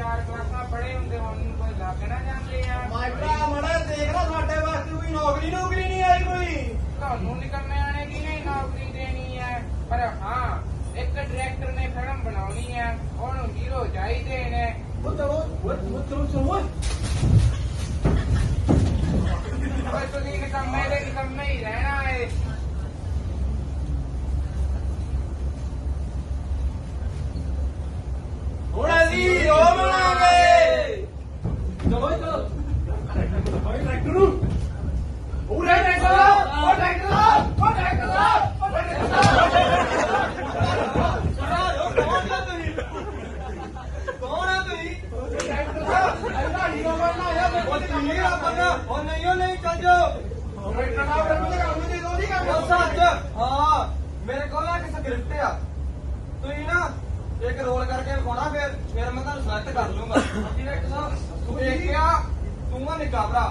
ਹੁੰਦੇ ਹੁਣ ਨੂੰ ਕੋਈ ਲੱਗਣਾ ਜਾਂਦੇ ਆ। ਮਾਈਟਰਾ ਮੜਾ ਦੇਖ ਲੈ ਸਾਡੇ ਵਾਸਤੇ ਕੋਈ ਨੌਕਰੀ ਨੌਕਰੀ ਨਹੀਂ ਆਈ ਕੋਈ। ਤੁਹਾਨੂੰ ਨਿਕਲਣੇ ਆਣੇ ਦੀ ਨਹੀਂ ਨੌਕਰੀ ਦੇਣੀ ਹੈ ਪਰ ਹਾਂ ਇੱਕ ਡਾਇਰੈਕਟਰ ਨੇ ਫਿਲਮ ਬਣਾਉਣੀ ਹੈ ਉਹਨੂੰ ਹੀਰੋ ਚਾਹੀਦੇ ਨੇ। ਉਹ ਚਲੋ ਉਹ ਚਲੋ ਚਲੋ ਓਏ ਪਰ ਤੁਸੀਂ ਨਿਕੰਮੇ ਦੇ ਨਿਕੰਮੇ ਹੀ ਰਹਿਣਾ ਏ ਹੁਣ ਅਸੀਂ ਉਹ ਬਣਾਵਾਂਗੇ ਚਲੋ ਚਲੋ ਭਾਈ ਟਰੈਕਟਰ ਨੂੰ ਉਹ ਟਰੈਕਟਰ ਉਹ ਟਰੈਕਟਰ ਉਹ ਟਰੈਕਟਰ ਉਹ ਕੌਣ ਆ ਤੁਸੀਂ ਟਰੈਕਟਰ ਸਾਹਿਬ ਐਡਾ ਹੀਰੋ ਬਣਨਾ ਆਇਆ ਮੈਂ ਕੋਈ ਨਹੀਂ ਆ ਬੰਦਾ ਉਹ ਨਹੀਂ ਉਹ ਨਹੀਂ ਚੱਲ ਜਾ ਟਰੈਕਟਰ ਸਾਹਿਬ ਰੱਬ ਦੇ ਕੰਮ ਦੇ ਦੋ ਨਹੀਂ ਕੰਮ ਸੱਚ ਹਾਂ ਮੇਰੇ ਕੋਲ ਨਾ ਇੱਕ ਸਕ੍ਰਿਪਟ ਆ ਤੁਸੀਂ ਨਾ ਇੱਕ ਰੋਲ ਕਰਕੇ ਵਿਖਾਉਣਾ ਫਿਰ ਫਿਰ ਮੈਂ ਤੁਹਾਨੂੰ ਸਿਲੈਕਟ ਕਰ ਲੂੰਗਾ ਡਾਇਰੈਕਟਰ ਸਾਹਿਬ ਤੂੰ ਦੇਖਿਆ ਤੂੰ ਆ ਨਿੱਕਾ ਭਰਾ।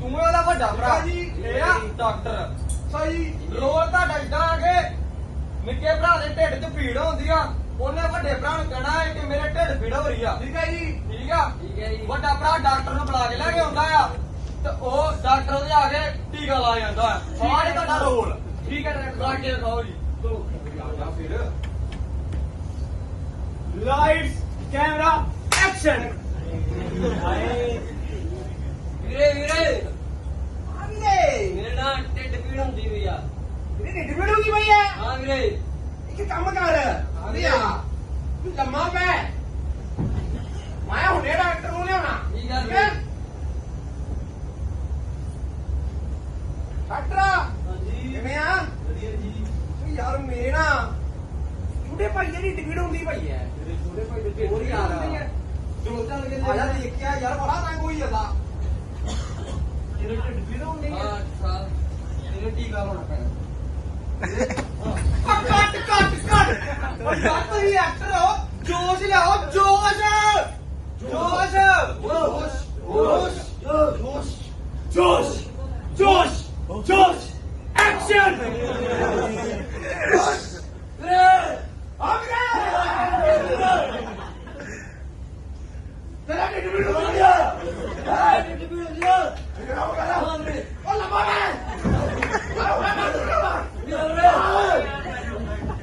ਤੂੰ ਆ ਉਹਦਾ ਵੱਡਾ ਭਰਾ। ਇਹ ਆ ਡਾਕਟਰ ਸਹੀ ਰੋਲ ਤੁਹਾਡਾ ਇਦਾਂ ਆ ਕੇ ਨਿੱਕੇ ਭਰਾ ਦੇ ਢਿੱਡ 'ਚ ਪੀੜ ਹੁੰਦੀ ਆ। ਉਹਨੇ ਵੱਡੇ ਭਰਾ ਨੂੰ ਕਹਿਣਾ ਹੈ ਕਿ ਮੇਰੇ ਢਿੱਡ ਪੀੜ ਹੋ ਰਹੀ ਆ। ਠੀਕ ਹੈ ਜੀ। ਠੀਕ ਆ? ਠੀਕ ਹੈ ਜੀ। ਵੱਡਾ ਭਰਾ ਡਾਕਟਰ ਨੂੰ ਬੁਲਾ ਕੇ ਲੈ ਕੇ ਆਉਂਦਾ ਆ। ਤੇ ਉਹ ਡਾਕਟਰ ਉਹਦੇ ਆ ਕੇ ਟੀਕਾ ਲਾ ਜਾਂਦਾ ਆ। ਨੀ ਤੁਹਾਡਾ ਰੋਲ। ਠੀਕ ਹੈ ਡਾਕਟਰ ਲਾ ਕੇ ਦਿਖਾਓ ਜੀ। ਜਾ ਫਿਰ। ਲਾਈਟਸ ਕੈਮਰਾ ਐਕਸ਼ਨ ਵੀਰੇ ਵੀਰੇ। ਆਂਦੇ ਮੇਰੇ ਨਾਲ ਢਿੱਡ ਪੀੜ ਹੁੰਦੀ ਹੋਈ ਆ। ਇਹ ਢਿੱਡ ਪੀੜ ਹੋ ਗਈ ਭਈਆ ਹਾਂ ਵੀਰੇ। ਇੱਕ ਕੰਮ ਕਰ। ਆ ਤੂੰ ਲੰਮਾ ਪੈ। ਮੈਂ ਹੁਣੇ ਡਾਕਟਰ ਨੂੰ ਲਿਆਉਣਾ। ਠੀਕ ਆ? ਠੀਕ ਹੈ? ਡਾਕਟਰ ਹਾਂਜੀ ਕਿਵੇਂ ਆ ਵਧੀਆ ਜੀ ਤੂੰ ਯਾਰ ਮੇਰੇ ਨਾ ਛੋਟੇ ਭਾਈ ਜਿਹੜੀ ਟਿਕਟ ਹੁੰਦੀ ਐ ਮੇਰੇ ਛੋਟੇ ਭਾਈ ਦੇ ਹੋਰ ਯਾਰ ਜੋ ਚੱਲ ਕੇ ਆ ਜਾ ਦੇਖਿਆ ਯਾਰ ਬੜਾ ਤੰਗ ਹੋਈ ਜਾਂਦਾ। ਤੇਰੇ ਢਿੱਡ ਪੀੜ ਹੁੰਦੀ ਹਾਂ ਅੱਛਾ ਤੇਰੇ ਟੀਕਾ ਲਾਉਣਾ ਪੈਣਾ। ਕੱਟ ਕੱਟ ਕੱਟ। ਓ ਯਾਰ ਤੁਸੀਂ ਐਕਟਰ ਹੋ। ਜੋਸ਼ ਲਿਆਓ ਜੋਸ਼। ਜੋਸ਼। ਜੋਸ਼।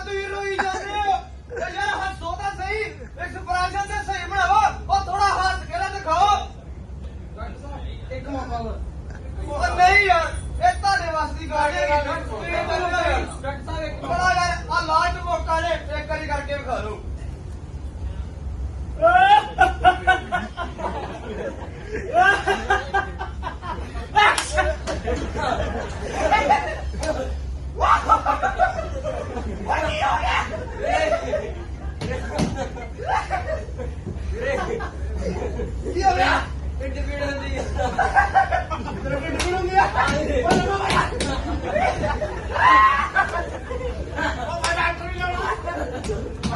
ਜਿੰਨਾ ਤੁਸੀਂ ਰੋਈ ਜਾਂਦੇ ਹੋ। ਓ ਯਾਰ ਹੱਸੋ ਤਾਂ ਸਹੀ ਐਕਸਪ੍ਰੈਸ਼ਨ ਤੇ ਸਹੀ ਬਣਾਓ। ਉਹ ਥੋੜਾ ਹੱਸ ਕੇ ਨਾ ਦਿਖਾਓ। ਇੱਕ ਮੌਕਾ ਹੋਰ ਉਹ ਨਹੀਂ ਯਾਰ ਇਹ ਤੁਹਾਡੇ ਵਾਸਤੇ ਦੀ ਗੱਲ ਹੈ। ਡਾਕਟਰ ਸਾਹਿਬ ਇੱਕ ਬੜਾ ਯਾਰ ਆ ਲਾਸਟ ਮੌਕਾ ਨੇ ਇੱਕ ਵਾਰੀ ਕਰਕੇ ਵਿਖਾ ਦਿਓ। ਕੀ ਹੋ ਗਿਆ? ਢਿੱਡ ਪੀੜ ਹੁੰਦੀ ਆ ਤੇਰਾ ਢਿੱਡ ਪੀੜ ਹੁੰਦੀ ਆ ਓ ਲੰਮਾ ਪਿਆ ਓ ਮੈਂ ਡਾਕਟਰ ਨੂੰ ਲਿਆਉਣਾ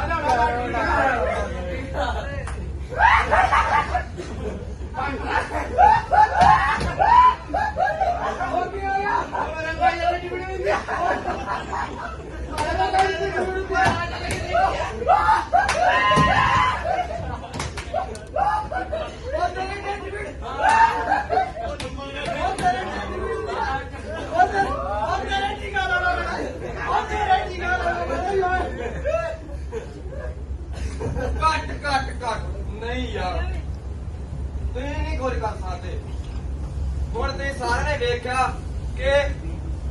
ਕੱਟ ਕੱਟ ਕੱਟ ਨਹੀਂ ਯਾਰ ਤੁਸੀਂ ਨਹੀਂ ਕੁਝ ਕਰ ਸਕਦੇ। ਹੁਣ ਤੁਸੀਂ ਸਾਰਿਆਂ ਨੇ ਵੇਖਿਆ ਕਿ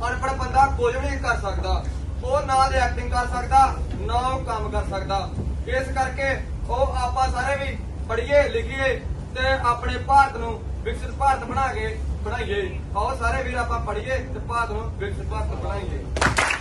ਅਨਪੜ ਬੰਦਾ ਕੁਝ ਨਹੀਂ ਕਰ ਸਕਦਾ। ਉਹ ਨਾ ਤੇ ਐਕਟਿੰਗ ਕਰ ਸਕਦਾ, ਨਾ ਉਹ ਕੰਮ ਕਰ ਸਕਦਾ। ਇਸ ਕਰਕੇ ਉਹ ਆਪਾਂ ਸਾਰੇ ਵੀ ਪੜ੍ਹੀਏ, ਲਿਖੀਏ ਤੇ ਆਪਣੇ ਭਾਰਤ ਨੂੰ ਵਿਕਸਿਤ ਭਾਰਤ ਬਣਾ ਕੇ ਬਣਾਈਏ। ਆਓ ਸਾਰੇ ਵੀਰ ਆਪਾਂ ਪੜ੍ਹੀਏ ਤੇ ਭਾਰਤ ਨੂੰ ਵਿਕਸਿਤ ਭਾਰਤ ਬਣਾਈਏ।